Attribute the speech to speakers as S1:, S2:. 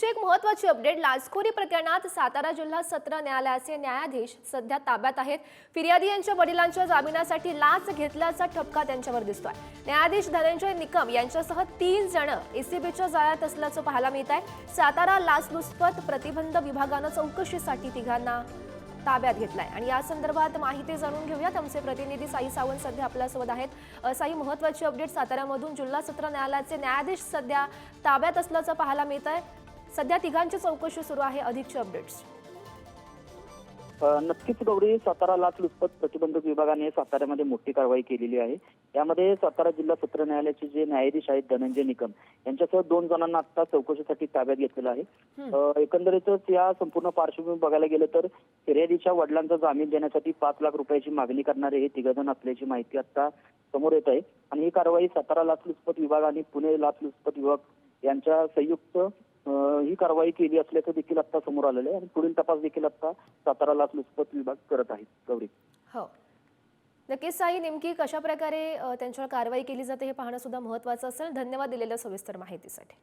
S1: पुढची एक महत्वाची अपडेट लाचखोरी प्रकरणात सातारा जिल्हा सत्र न्यायालयाचे न्यायाधीश सध्या ताब्यात आहेत. फिर्यादी यांच्या वडिलांच्या जामिनासाठी लाच घेतल्याचा ठपका त्यांच्यावर दिसतोय. न्यायाधीश धनंजय निकम यांच्यासह तीन जण एसीबीच्या जाळ्यात असल्याचं पाहायला मिळत आहे सातारा लाचलुचपत प्रतिबंध विभागानं चौकशीसाठी तिघांना ताब्यात घेतलाय. आणि या संदर्भात माहिती जाणून घेऊयात. आमचे प्रतिनिधी साई सावंत सध्या आपल्यासोबत आहेत. साई महत्वाची अपडेट साताऱ्यामधून जिल्हा सत्र न्यायालयाचे न्यायाधीश सध्या ताब्यात असल्याचं पाहायला मिळत आहे सध्या तिघांची चौकशी सुरू आहे. अधिकची अपडेट्स.
S2: नक्कीच गौरी सातारा लाचलुचपत प्रतिबंधक विभागाने साताऱ्यामध्ये मोठी कारवाई केलेली आहे. यामध्ये सातारा जिल्हा सत्र न्यायालयाचे जे न्यायाधीश आहेत धनंजय निकम यांच्यासह दोन जणांना आता चौकशीसाठी ताब्यात घेतलेलं आहे. एकंदरीतच या संपूर्ण पार्श्वभूमी बघायला गेलं तर फिर्यादीच्या वडिलांचा जामीन देण्यासाठी पाच लाख रुपयाची मागणी करणारे हे तिघजण असल्याची माहिती आता समोर येत आहे. आणि ही कारवाई सातारा लाचलुचपत विभाग आणि पुणे लाचलुचपत विभाग यांच्या संयुक्त ही कारवाई केली असल्याचं देखील आता समोर आलेलं आहे आणि पुढील तपास देखील आता सातारा लाचलुचपत विभाग करत आहे. गौरी.
S1: हो. नक्कीच साई नेमकी कशा प्रकारे त्यांच्यावर कारवाई केली जाते हे पाहणं सुद्धा महत्वाचं असेल. धन्यवाद दिलेल्या सविस्तर माहितीसाठी.